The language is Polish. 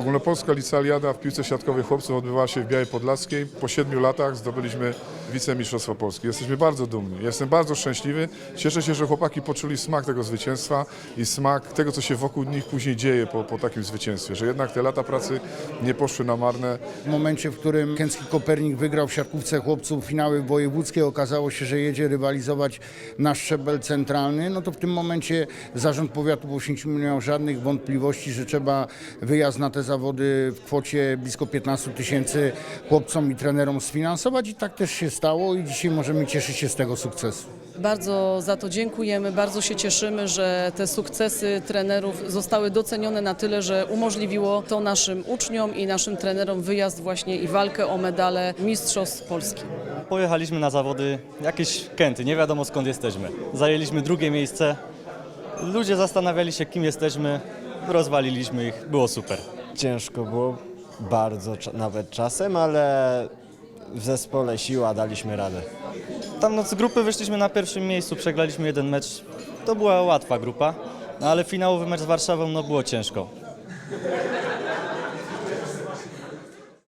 Ogólnopolska licealiada w piłce siatkowej chłopców odbywała się w Białej Podlaskiej. Po siedmiu latach zdobyliśmy wicemistrzostwo Polski. Jesteśmy bardzo dumni. Jestem bardzo szczęśliwy. Cieszę się, że chłopaki poczuli smak tego zwycięstwa i smak tego, co się wokół nich później dzieje po, po takim zwycięstwie. Że jednak te lata pracy nie poszły na marne. W momencie, w którym Kęcki Kopernik wygrał w siatkówce chłopców finały wojewódzkie, okazało się, że jedzie rywalizować na szczebel centralny, no to w tym momencie zarząd powiatu w Oświęcimiu nie miał żadnych wątpliwości, że trzeba wyjazd na te zawody w kwocie blisko 15 tysięcy chłopcom i trenerom sfinansować i tak też się stało i dzisiaj możemy cieszyć się z tego sukcesu. Bardzo za to dziękujemy, bardzo się cieszymy, że te sukcesy trenerów zostały docenione na tyle, że umożliwiło to naszym uczniom i naszym trenerom wyjazd właśnie i walkę o medale Mistrzostw Polski. Pojechaliśmy na zawody jakieś Kęty, nie wiadomo skąd jesteśmy. Zajęliśmy drugie miejsce. Ludzie zastanawiali się, kim jesteśmy. Rozwaliliśmy ich, było super. Ciężko było, bardzo nawet czasem, ale w zespole siła daliśmy radę. Tam no, z grupy wyszliśmy na pierwszym miejscu, przegraliśmy jeden mecz. To była łatwa grupa, no, ale finałowy mecz z Warszawą no, było ciężko.